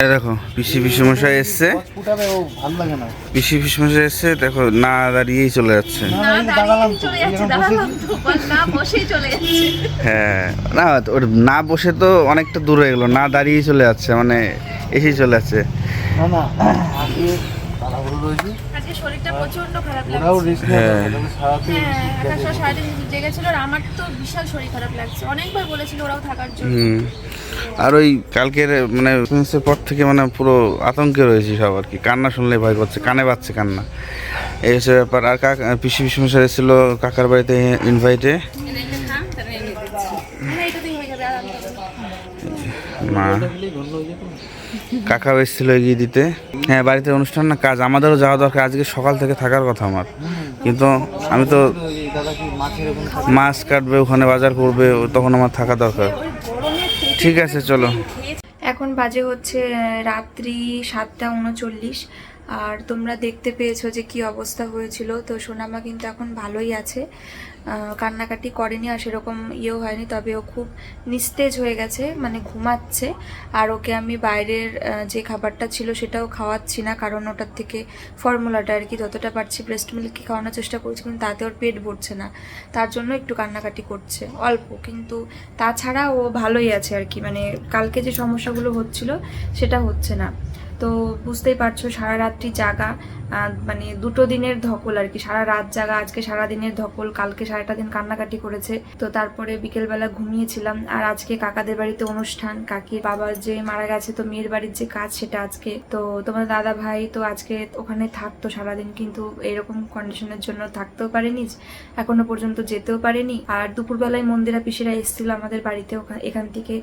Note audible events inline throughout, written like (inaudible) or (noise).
এই দেখো পিসি এসছে। ও ভালো লাগে না পিসি পিসমশাই এসছে দেখো না দাঁড়িয়েই চলে যাচ্ছে হ্যাঁ না ওর না বসে তো অনেকটা দূর হয়ে গেলো না দাঁড়িয়েই চলে যাচ্ছে মানে এসেই চলে যাচ্ছে। না না আজকে তাড়াহুড়ো রয়েছে। আজকে শরীরটা প্রচণ্ড খারাপ ওরাও লাগছে। হ্যাঁ। হ্যাঁ সারাদিন জেগেছিল আর আমার তো বিশাল শরীর খারাপ লাগছে। অনেকবার বলেছিল ওরাও থাকার জন্য। হুম। আর ওই কালকের মানে পর থেকে মানে পুরো আতঙ্কে রয়েছে সব আর কি। কান্না শুনলে ভয় করছে কানে বাজছে কান্না। এই হচ্ছে ব্যাপার। আর কাকা পিসি পিসি পিসমশাই এসেছিল কাকার বাড়িতে ইনভাইটে হ্যাঁ হয়ে মা খেলেই গন্ধ হয়ে যেত কাকাও এসেছিল এগিয়ে দিতে। হ্যাঁ বাড়িতে অনুষ্ঠান না, কাজ। আমাদেরও যাওয়া দরকার। আজকে সকাল থেকে থাকার কথা আমার। কিন্তু আমি তো মাছ কাটবে, ওখানে বাজার করবে, তখন আমার থাকা দরকার। ঠিক আছে, চলো। এখন বাজে হচ্ছে রাত্রি সাতটা উনচল্লিশ। আর তোমরা দেখতে পেয়েছ যে কি অবস্থা হয়েছিল। তো সোনামা কিন্তু এখন ভালোই আছে। কান্নাকাটি করেনি আর সেরকম ইয়েও হয়নি, তবে ও খুব নিস্তেজ হয়ে গেছে মানে ঘুমাচ্ছে। আর ওকে আমি বাইরের যে খাবারটা ছিল সেটাও খাওয়াচ্ছি না, কারণ ওটার থেকে ফর্মুলাটা আর কি যতটা পারছি ব্রেস্ট মিল্কই খাওয়ানোর চেষ্টা করছি, কিন্তু তাতে ওর পেট ভরছে না। তার জন্য একটু কান্নাকাটি করছে, অল্প। কিন্তু তাছাড়া ও ভালোই আছে আর কি মানে কালকে যে সমস্যাগুলো হচ্ছিল সেটা হচ্ছে না। তো বুঝতেই পারছ, সারা রাত্রি জাগা মানে দুটো দিনের ধকল আর কি। সারা রাত জাগা, আজকে সারা দিনের ধকল, কালকে সারাটা দিন কান্নাকাটি করেছে। তো তারপরে বিকেলবেলা ঘুমিয়েছিলাম। আর আজকে কাকাদের বাড়িতে অনুষ্ঠান, কাকির বাবা যে মারা গেছে, তো মেয়ের বাড়ির যে কাজ সেটা আজকে। তো তোমার দাদা ভাই তো আজকে ওখানে থাকতো সারাদিন, কিন্তু এরকম কন্ডিশনের জন্য থাকতেও পারেনি, এখনও পর্যন্ত যেতেও পারেনি। আর দুপুরবেলায় মন্দিরা পিসিরা এসেছিল আমাদের বাড়িতে এখান থেকে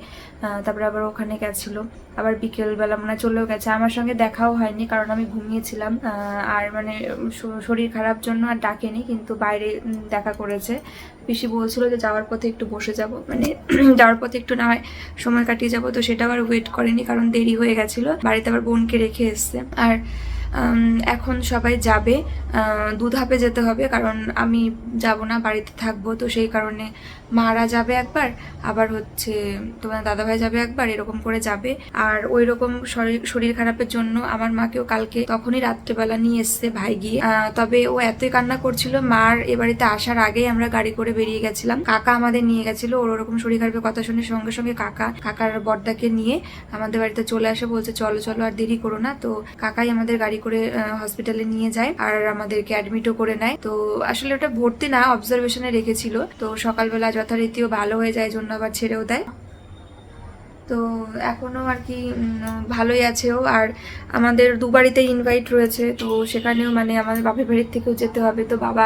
তারপরে আবার ওখানে গেছিল। আবার বিকেলবেলা মানে চলেও গেছে। আমার সঙ্গে দেখাও হয়নি, কারণ আমি ঘুমিয়েছিলাম। আর মানে শরীর খারাপ জন্য আর ডাকেনি, কিন্তু বাইরে দেখা করেছে। পিসি বলছিল যে যাওয়ার পথে একটু বসে যাব মানে (clears throat) যাওয়ার পথে একটু না হয় সময় কাটিয়ে যাব, তো সেটা আবার ওয়েট করেনি কারণ দেরি হয়ে গেছিল। বাড়িতে আবার বোনকে রেখে এসছে। আর এখন সবাই যাবে। দুধাপে যেতে হবে, কারণ আমি যাব না, বাড়িতে থাকব, তো সেই কারণে মারা যাবে একবার, আবার হচ্ছে তোমার দাদাভাই যাবে একবার, এরকম করে যাবে। আর ওই রকম শরীর খারাপের জন্য আমার মাকেও কালকে তখনই রাত্রেবেলা নিয়ে এসছে ভাই গিয়ে তবে ও এতই কান্না করছিল, মার এ বাড়িতে আসার আগেই আমরা গাড়ি করে বেরিয়ে গেছিলাম। কাকা আমাদের নিয়ে গেছিল, ওর ওরকম শরীর খারাপের কথা শুনে সঙ্গে সঙ্গে কাকা, কাকার বর্দাকে নিয়ে আমাদের বাড়িতে চলে আসে, বলছে, চলো চলো, আর দেরি করো না। তো কাকাই আমাদের গাড়ি করে হসপিটালে নিয়ে যায় আর আমাদেরকে অ্যাডমিটও করে নেয়। তো আসলে ওটা ভর্তি না অবজারভেশনে রেখেছিল। তো সকালবেলা যথারীতিও ভালো হয়ে যায়, জন্য আবার ছেড়েও দেয়। তো এখনও আর কি ভালোই আছে ও। আর আমাদের দুবারিতে ইনভাইট রয়েছে, তো সেখানেও মানে আমাদের বাপের বাড়ির থেকেও যেতে হবে। তো বাবা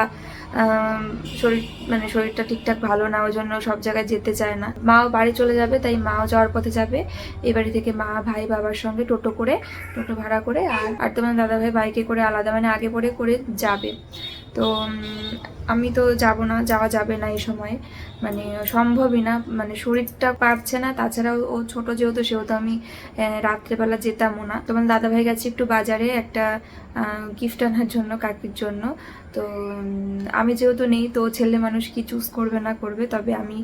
শরীর মানে শরীরটা ঠিকঠাক ভালো না, ওই জন্য সব জায়গায় যেতে চায় না। মাও বাড়ি চলে যাবে, তাই মাও যাওয়ার পথে যাবে। এই বাড়ি থেকে মা, ভাই, বাবার সঙ্গে টোটো করে, টোটো ভাড়া করে, আর আর তোমার দাদা ভাই বাইকে করে আলাদা মানে আগে পরে করে যাবে। তো আমি তো যাব না, যাওয়া যাবে না এই সময়ে। মানে সম্ভবই না মানে শরীরটা পারছে না, তাছাড়াও ও ছোট যেহেতু, সেহেতু আমি রাত্রেবেলা যেতামও না। তোমার দাদা ভাই গেছে একটু বাজারে একটা গিফট আনার জন্য, কাকির জন্য। তো আমি যেহেতু নেই, তো ছেলে মানুষ কি চুজ করবে না করবে, তবে আমি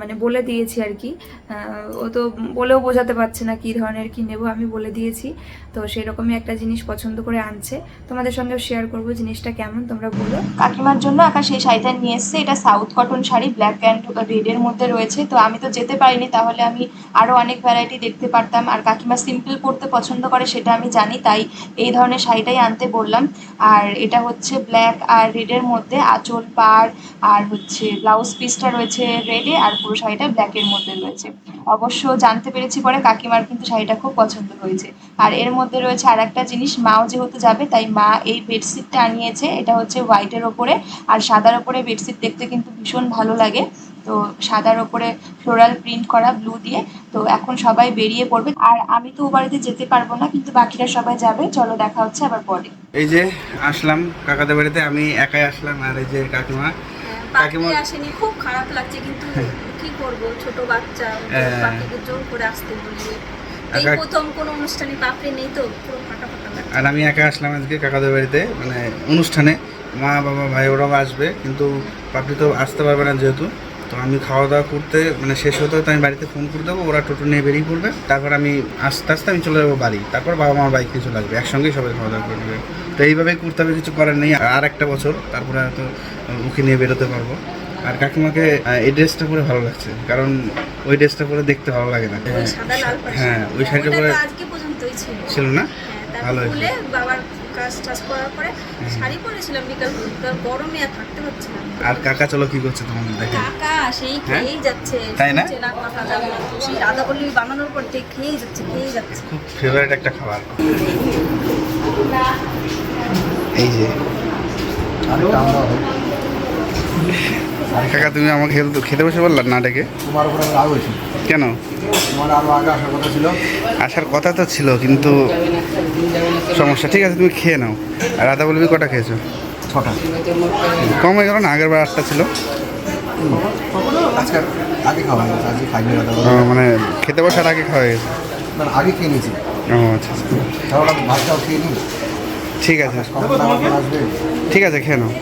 মানে বলে দিয়েছি আর কি। ও তো বলেও বোঝাতে পারছে না কী ধরনের কি নেব, আমি বলে দিয়েছি। তো সেরকমই একটা জিনিস পছন্দ করে আনছে। তোমাদের সঙ্গেও শেয়ার করব জিনিসটা কেমন, তোমরা বলো। কাকিমার জন্য আকাশ এই শাড়িটা নিয়ে এসেছে, এটা south cotton sari black and রেডের মধ্যে রয়েছে। তো আমি তো যেতে পারিনি, তাহলে আমি আরও অনেক ভ্যারাইটি দেখতে পারতাম। আর কাকিমা সিম্পল পরতে পছন্দ করে, সেটা আমি জানি, তাই এই ধরনের শাড়িটাই আনতে বললাম। আর এটা হচ্ছে ব্ল্যাক আর রেডের মধ্যে আঁচল, পাড় আর হচ্ছে ব্লাউজ পিসটা রয়েছে রেডে আর পুরো শাড়িটা ব্ল্যাকের মধ্যে রয়েছে। অবশ্য জানতে পেরেছি পরে কাকিমার কিন্তু শাড়িটা খুব পছন্দ হয়েছে। আর এর মধ্যে রয়েছে আর একটা জিনিস, মাও যেহেতু যাবে, তাই মা এই বেডশিটটা আনিয়েছে, এটা হচ্ছে হোয়াইটের ওপরে। আর সাদার ওপরে বেডশিট দেখতে কিন্তু ভীষণ ভালো লাগে। তো সাদার ওপরে ফ্লোরাল প্রিন্ট করা ব্লু দিয়ে তো এখন সবাই বেরিয়ে পড়বে। আর আমি তো ও বাড়িতে যেতে পারব না কিন্তু বাকিরা সবাই যাবে। চলো দেখা হচ্ছে আবার পরে। এই যে আসলাম কাকাদের বাড়িতে আমি একাই আসলাম আর এই যে কাকিমা। কাকিমা আসেনি খুব খারাপ লাগছে কিন্তু কি করব? ছোট বাচ্চা হ্যাঁ। বাকিকে জোর করে আসতে বলি এই প্রথম কোনো অনুষ্ঠানে পাপড়ি নেই তো পুরো ফাটা ফাটা আর আমি একা আসলাম আজকে কাকাদের বাড়িতে মানে অনুষ্ঠানে। মা বাবা ভাই ওরাও আসবে কিন্তু পাপড়ি তো আসতে পারবে না যেহেতু। তো আমি খাওয়া দাওয়া করতে মানে শেষ হতে হতে আমি বাড়িতে ফোন করে দেবো ওরা টোটো নিয়ে বেরিয়ে পড়বে। তারপর আমি আস্তে আস্তে আমি চলে যাব বাড়ি। তারপর বাবা মার বাইক নিয়ে চলে আসবে একসঙ্গেই সবাই খাওয়া দাওয়া করবে। তো এইভাবেই করতে হবে কিছু করার নেই আর একটা বছর তারপরে হয়তো ওকে নিয়ে বেরোতে পারব। আর কাকিমাকে এই ড্রেসটা পরে ভালো লাগছে কারণ ওই ড্রেসটা পরে দেখতে ভালো লাগে না। হ্যাঁ ওই শাড়িটা পরে ছিল। না? হ্যাঁ, ভালো হয়েছে। কাজ টাজ করার পরে শাড়ি পরেছিলাম বিকাল বিকাল গরমে আর থাকতে পারছি না। আর কাকা চলো কি করছে তোমাদের দেখে। কাকা সেই হ্যাঁ? খেয়েই যাচ্ছে। তাই না? সেই আদা বলি বানানোর পর থেকে খেয়েই যাচ্ছে খেয়েই যাচ্ছে। খুব ফেভারিট একটা খাবার। এই যে আরে কামড়া কাকা তুমি আমাকে খেতে খেতে বসে বললা না ডেকে? তোমার উপরে রাগ হয়েছি। কেন? তোমার আরও আগে আসার কথা ছিল। আসার কথা তো ছিল কিন্তু সমস্যা। ঠিক আছে তুমি খেয়ে নাও। আর রাধা বলবি কটা খেয়েছো? ছটা। কম হয়ে গেল না আগের বার আটটা ছিল। মানে খেতে বসার আগে খাওয়া গেছে আগে খেয়ে নিয়েছি। ও আচ্ছা আচ্ছা। ভাতটাও খেয়ে নিই। ঠিক আছে। ঠিক আছে খেয়ে নাও।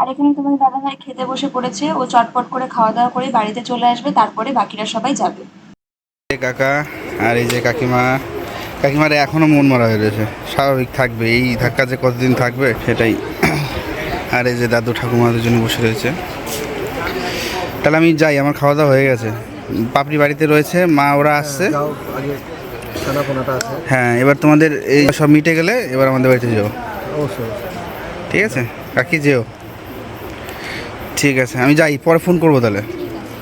আর এখানে তোমাদের দাদাভাই খেতে বসে পড়েছে। ও চটপট করে খাওয়া দাওয়া করে বাড়িতে চলে আসবে তারপরে বাকিরা সবাই যাবে। কাকা আর এই যে কাকিমা কাকিমার এখনও মন মারা হয়ে রয়েছে। স্বাভাবিক থাকবে এই ধাক্কা যে কতদিন থাকবে সেটাই। আর এই যে দাদু ঠাকুমা জন্য বসে রয়েছে। তাহলে আমি যাই আমার খাওয়া দাওয়া হয়ে গেছে। পাপড়ি বাড়িতে রয়েছে মা ওরা আসছে। আছে। হ্যাঁ এবার তোমাদের এই সব মিটে গেলে এবার আমাদের বাড়িতে যাও। অবশ্যই। ঠিক আছে? কাকি যেও। ঠিক আছে, আমি যাই, পরে ফোন করব তাহলে।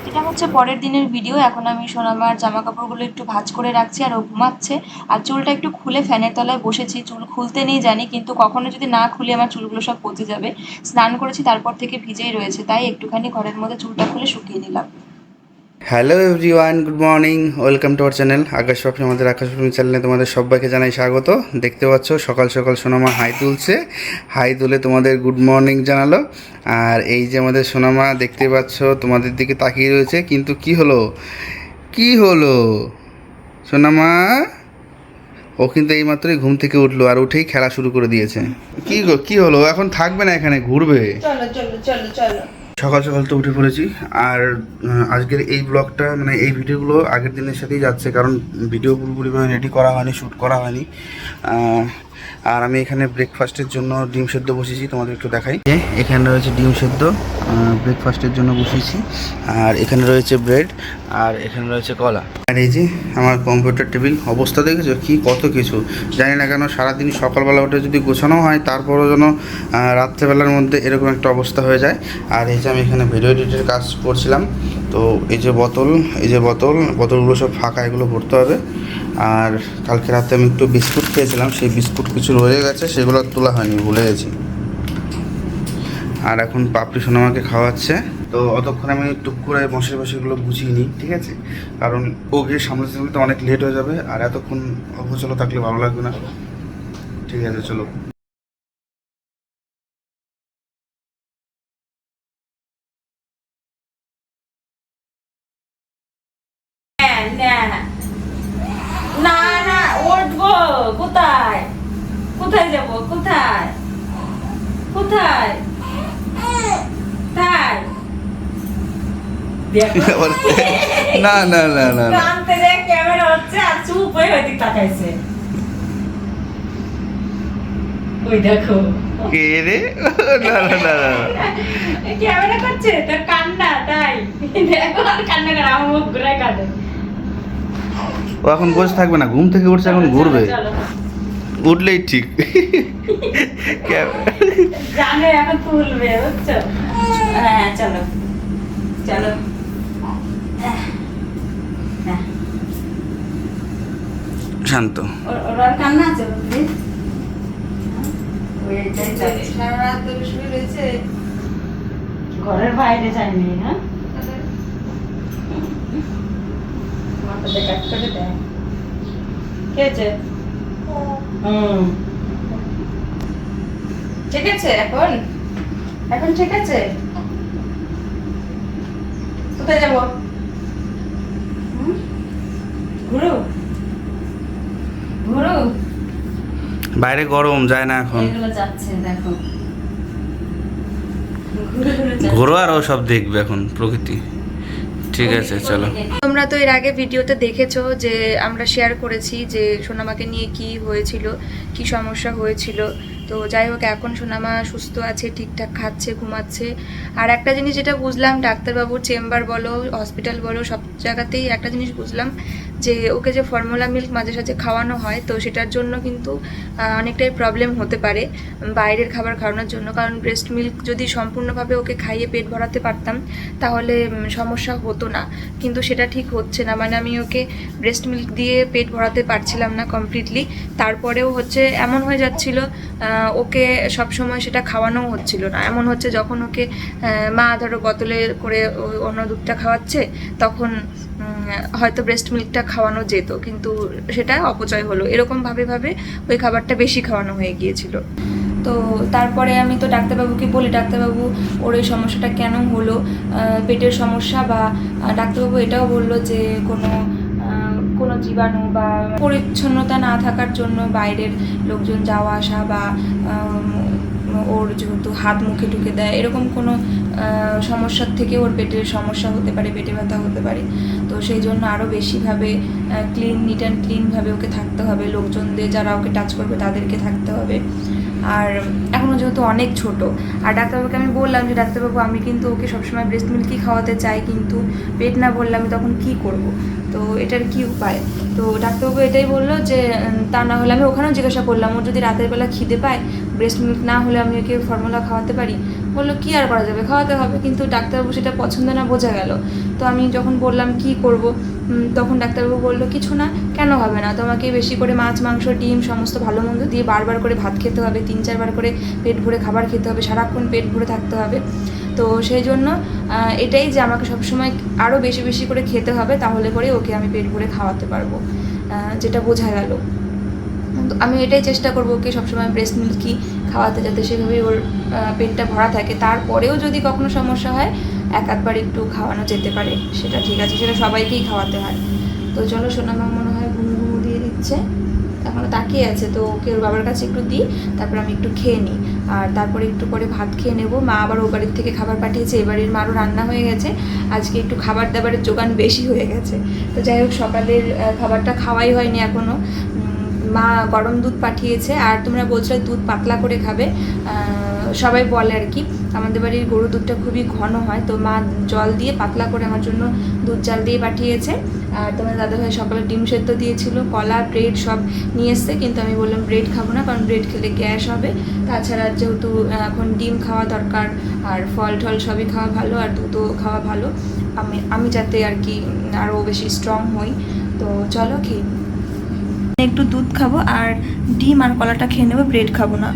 এটা হচ্ছে পরের দিনের ভিডিও এখন আমি সোনামার জামা কাপড়গুলো একটু ভাজ করে রাখছি আর ও ঘুমাচ্ছে। আর চুলটা একটু খুলে ফ্যানের তলায় বসেছি, চুল খুলতে নেই জানি, কিন্তু কখনো যদি না খুলে আমার চুলগুলো সব পচে যাবে। স্নান করেছি, তারপর থেকে ভিজেই রয়েছে, তাই একটুখানি ঘরের মধ্যে চুলটা খুলে শুকিয়ে দিলাম hello everyone good morning welcome to our channel Akash Swapna আমাদের আকাশ স্বপ্ন চ্যানেলে তোমাদের সবাইকে জানাই স্বাগত। দেখতে পাচ্ছ, সকাল সকাল সোনামা হাই তুলছে, হাই তুলে তোমাদের গুড মর্নিং জানালো। আর এই যে আমাদের সোনামা, দেখতে পাচ্ছ, তোমাদের দিকে তাকিয়ে রয়েছে, কিন্তু কি হলো? কি হলো? সোনামা, ও কিন্তু এইমাত্রই ঘুম থেকে উঠল আর উঠেই খেলা শুরু করে দিয়েছে। কি কি হলো? এখন থাকবে না এখানে, ঘুরবে? চলো চলো চলো চলো। সকাল সকাল তো উঠে পড়েছি। আর আজকের এই ব্লগটা মানে এই ভিডিওগুলো আগের দিনের সাথেই যাচ্ছে, কারণ ভিডিও পুরোপুরিভাবে রেডি করা হয়নি শ্যুট করা হয়নি। আর আমি এখানে ব্রেকফাস্টের জন্য ডিম সেদ্ধ বসেছি তোমাদের একটু দেখাই। এখানে রয়েছে ডিম সেদ্ধ ব্রেকফাস্টের জন্য বসেছি আর এখানে রয়েছে ব্রেড আর এখানে রয়েছে কলা। আর এই যে, আমার কম্পিউটার টেবিল অবস্থা দেখেছ? কি কত কিছু। জানি না কেন, সারাদিন সকালবেলা উঠে যদি গোছানো হয়, তারপরও যেন রাত্রেবেলার মধ্যে এরকম একটা অবস্থা হয়ে যায়। আর এই যে, আমি এখানে ভিডিও এডিটের কাজ করছিলাম। তো এই যে, বোতল, এই যে বোতল, বোতলগুলো সব ফাঁকা, এগুলো ভরতে হবে। আর কালকে রাতে আমি একটু বিস্কুট খেয়েছিলাম, সেই বিস্কুট কিছু রয়ে গেছে, সেগুলো তোলা হয়নি, ভুলে গেছি। আর এখন পাপড়ি সোনামাকে খাওয়াচ্ছে। তো অতক্ষণ আমি টুক করে বসে বসে এগুলো বুঝিয়ে নিই, ঠিক আছে? কারণ ওকে সামনে সামনে তো অনেক লেট হয়ে যাবে, আর এতক্ষণ অবচলো থাকলে ভালো লাগবে না। ঠিক আছে, চলো। কোথায়? তাই? (laughs) না না না না না। কানতে যে ক্যামেরা হচ্ছে আর চুপ হয়ে ওইদিক তাকাইছে। ওই দেখো। কে রে? না না না না না। ক্যামেরা করছে তোর কান্না তাই। দেখো আর কান্না করে আমার মুখ ঘুরায় কাঁদে। ও এখন বসে থাকবে না ঘুম থেকে উঠছে এখন ঘুরবে। উঠলেই ঠিক। জানে এখন তুলবে বুঝছ? হ্যাঁ চলো। চলো। হ্যাঁ। শান্ত। ওর কান্না আছে ঘরের বাইরে যায়নি হ্যাঁ? মাথাতে কাট করে দেয়। কে আছে? হুম। ঠিক আছে এখন? এখন ঠিক আছে? কোথায় যাব? ঘুরু? ঘুরু? বাইরে গরম যায় না এখন। এগুলো যাচ্ছে দেখো। ঘুরে সব দেখবে এখন প্রকৃতি। ঠিক আছে চলো। তোমরা তো এর আগে ভিডিওতে দেখেছ যে আমরা শেয়ার করেছি যে সোনামাকে নিয়ে কি হয়েছিল কি সমস্যা হয়েছিল। তো যাই হোক, এখন সোনামা সুস্থ আছে, ঠিকঠাক খাচ্ছে, ঘুমাচ্ছে। আর একটা জিনিস যেটা বুঝলাম, ডাক্তারবাবুর চেম্বার বলো, হসপিটাল বলো, সব জায়গাতেই একটা জিনিস বুঝলাম। যে ওকে যে ফর্মুলা মিল্ক মাঝে সাঝে খাওয়ানো হয়, তো সেটার জন্য কিন্তু অনেকটাই প্রবলেম হতে পারে বাইরের খাবার খাওয়ানোর জন্য। কারণ ব্রেস্ট মিল্ক যদি সম্পূর্ণভাবে ওকে খাইয়ে পেট ভরাতে পারতাম, তাহলে সমস্যা হতো না। কিন্তু সেটা ঠিক হচ্ছে না। মানে আমি ওকে ব্রেস্ট মিল্ক দিয়ে পেট ভরাতে পারছিলাম না কমপ্লিটলি তারপরেও হচ্ছে এমন হয়ে যাচ্ছিল ওকে সব সময় সেটা খাওয়ানোও হচ্ছিল না। এমন হচ্ছে যখন ওকে মা ধরো বোতলে করে অন্য দুধটা খাওয়াচ্ছে, তখন হয়তো ব্রেস্ট মিল্কটা খাওয়ানো যেত, কিন্তু সেটা অপচয় হলো। এরকম ভাবে ভাবে ওই খাবারটা বেশি খাওয়ানো হয়ে গিয়েছিল। তো তারপরে আমি তো ডাক্তারবাবুকে বলি, ডাক্তারবাবু, ওর এই সমস্যাটা কেন হলো? পেটের সমস্যা বা ডাক্তারবাবু এটাও বলল যে কোনো কোনো জীবাণু বা পরিচ্ছন্নতা না থাকার জন্য বাইরের লোকজন যাওয়া আসা বা ওর যেহেতু হাত মুখে ঢুকে দেয়, এরকম কোনো সমস্যার থেকে ওর পেটের সমস্যা হতে পারে, পেটে ব্যথা হতে পারে। তো সেই জন্য আরও বেশিভাবে ক্লিন নিট অ্যান্ড ক্লিনভাবে ওকে থাকতে হবে। লোকজনদের যারা ওকে টাচ করবে তাদেরকে থাকতে হবে। আর এখনও যেহেতু অনেক ছোট, আর ডাক্তারবাবুকে আমি বললাম যে, ডাক্তারবাবু, আমি কিন্তু ওকে সবসময় ব্রেস্ট মিল্কই খাওয়াতে চাই, কিন্তু পেট না বললে আমি তখন কি করব? তো এটার কি উপায়? তো ডাক্তারবাবু এটাই বলল যে তা না হলে আমি ওখানেও জিজ্ঞাসা করলাম, ও যদি রাতের বেলা খিদে পায় ব্রেস্ট মিল্ক না হলে আমি ওকে ফর্মুলা খাওয়াতে পারি। বলল, কি আর করা যাবে? খাওয়াতে হবে। কিন্তু ডাক্তারবাবু সেটা পছন্দ না, বোঝা গেল। তো আমি যখন বললাম, কি করব? তখন ডাক্তারবাবু বলল, কিছু না, কেন হবে না? তোমাকে বেশি করে মাছ, মাংস, ডিম, সমস্ত ভালো মন্দ দিয়ে বারবার করে ভাত খেতে হবে, তিন, চারবার করে পেট ভরে খাবার খেতে হবে, সারাক্ষণ পেট ভরে থাকতে হবে। তো সেই জন্য এটাই যে আমাকে সবসময় আরও বেশি বেশি করে খেতে হবে, তাহলে করে ওকে আমি পেট ভরে খাওয়াতে পারব যেটা বোঝা গেল। আমি এটাই চেষ্টা করব ওকে সবসময় ব্রেস্ট মিল্কই খাওয়াতে, যাতে সেভাবেই ওর পেটটা ভরা থাকে। তারপরেও যদি কখনো সমস্যা হয় এক আধবার একটু খাওয়ানো যেতে পারে, সেটা ঠিক আছে, সেটা সবাইকেই খাওয়াতে হয়। তো চলো সোনামা মনে হয় ঘুমু ঘুমু দিয়ে দিচ্ছে। এখনও তাকিয়ে আছে, তো ওকে ওর বাবার কাছে একটু দিই, তারপর আমি একটু খেয়ে নিই। আর তারপরে একটু করে ভাত খেয়ে নেব। মা আবার ও বাড়ির থেকে খাবার পাঠিয়েছে, এবারের মারও রান্না হয়ে গেছে। আজকে একটু খাবার দাবারের যোগান বেশি হয়ে গেছে। তো যাই হোক, সকালের খাবারটা খাওয়াই হয়নি এখনও মা গরম দুধ পাঠিয়েছে, আর তোমরা বলছো দুধ পাতলা করে খাবে। সবাই বলে আর কি। আমাদের বাড়ির গরু দুধটা খুবই ঘন হয়, তো মা জল দিয়ে পাতলা করে আমার জন্য দুধ জাল দিয়ে পাঠিয়েছে। আর তোমার দাদাভাই সকালে ডিম সেদ্ধ দিয়েছিল, কলা, ব্রেড সব নিয়ে এসছে, কিন্তু আমি বললাম ব্রেড খাব না, কারণ ব্রেড খেলে গ্যাস হবে। তাছাড়া যেহেতু এখন ডিম খাওয়া দরকার, আর ফল টল সবই খাওয়া ভালো, আর দুধও খাওয়া ভালো। আমি আমি যাতে আর কি আরও বেশি স্ট্রং হই, তো চলো খেয়ে একটু দুধ খাব, আর ডিম আর কলাটা খেয়ে নেব, ব্রেড খাব না।